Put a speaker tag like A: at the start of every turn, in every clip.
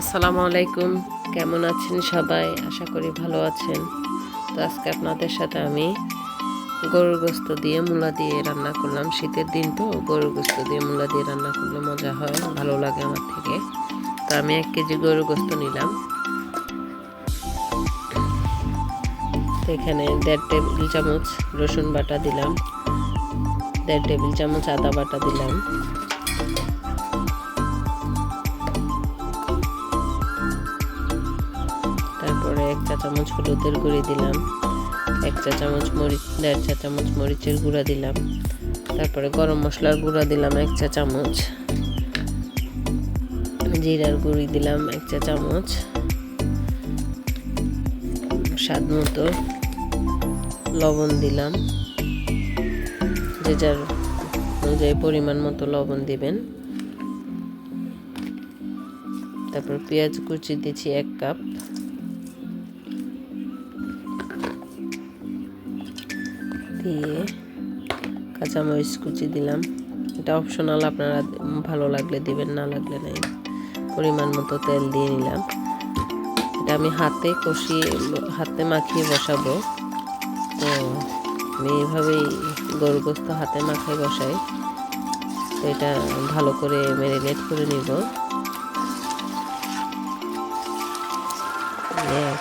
A: আসসালামু আলাইকুম। কেমন আছেন সবাই? আশা করি ভালো আছেন। তো আজকে আপনাদের সাথে আমি গরুর গোস্ত দিয়ে মূলা দিয়ে রান্না করলাম। শীতের দিন তো, গরুর গোস্ত দিয়ে মূলা দিয়ে রান্না করলে মজা হয়, ভালো লাগে আমার থেকে। তো আমি এক কেজি গরুর গোস্ত নিলাম। তো এখানে দেড় টেবিল চামচ রসুন বাটা দিলাম। দেড় টেবিল চামচ আদা বাটা দিলাম। তারপরে এক চা চামচ হলুদের গুঁড়ি দিলাম এক চা চামচ মরিচ, দেড় চা চামচ মরিচের গুঁড়া দিলাম, তারপরে গরম মশলার গুঁড়া দিলাম এক চা চামচ, জিরার গুঁড়ি দিলাম এক চা চামচ, স্বাদ মতো লবণ দিলাম, যে যার অনুযায়ী পরিমাণ মতো লবণ দিবেন। তারপর পেঁয়াজ কুচি দিচ্ছি এক কাপ। দিয়ে কাঁচামরিচ কুচি দিলাম। এটা অপশনাল আপনারা ভালো লাগলে দিবেন, না লাগলে নাই। পরিমাণ মতো তেল দিয়ে নিলাম। এটা আমি হাতে কষিয়ে, হাতে মাখিয়ে বসাবো। তো আমি এইভাবেই গরু গোস্ত হাতে মাখিয়ে বসাই। তো এটা ভালো করে ম্যারিনেট করে নিব। নেওয়ার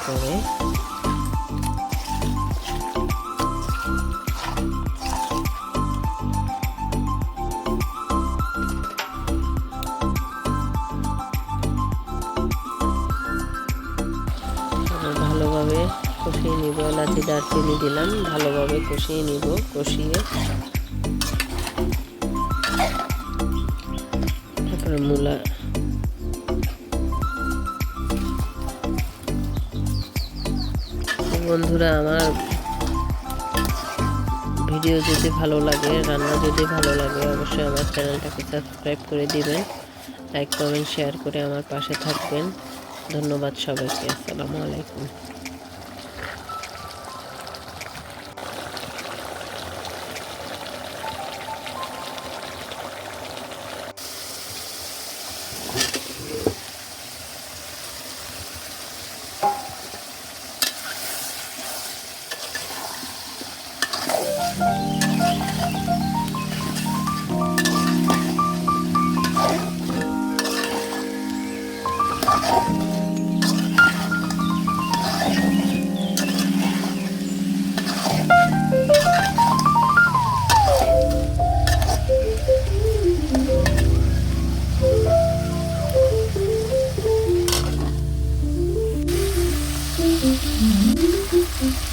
A: কষিয়ে নিব, এলাচি, দারচিনি দিলাম, ভালোভাবে কষিয়ে নিব, কষিয়ে। তারপরে মূলা। বন্ধুরা, আমার ভিডিও যদি ভালো লাগে, রান্না যদি ভালো লাগে, অবশ্যই আমার চ্যানেলটাকে সাবস্ক্রাইব করে দিবেন। লাইক, কমেন্ট, শেয়ার করে আমার পাশে থাকবেন। ধন্যবাদ সবাইকে, আসসালামু আলাইকুম। Thank you.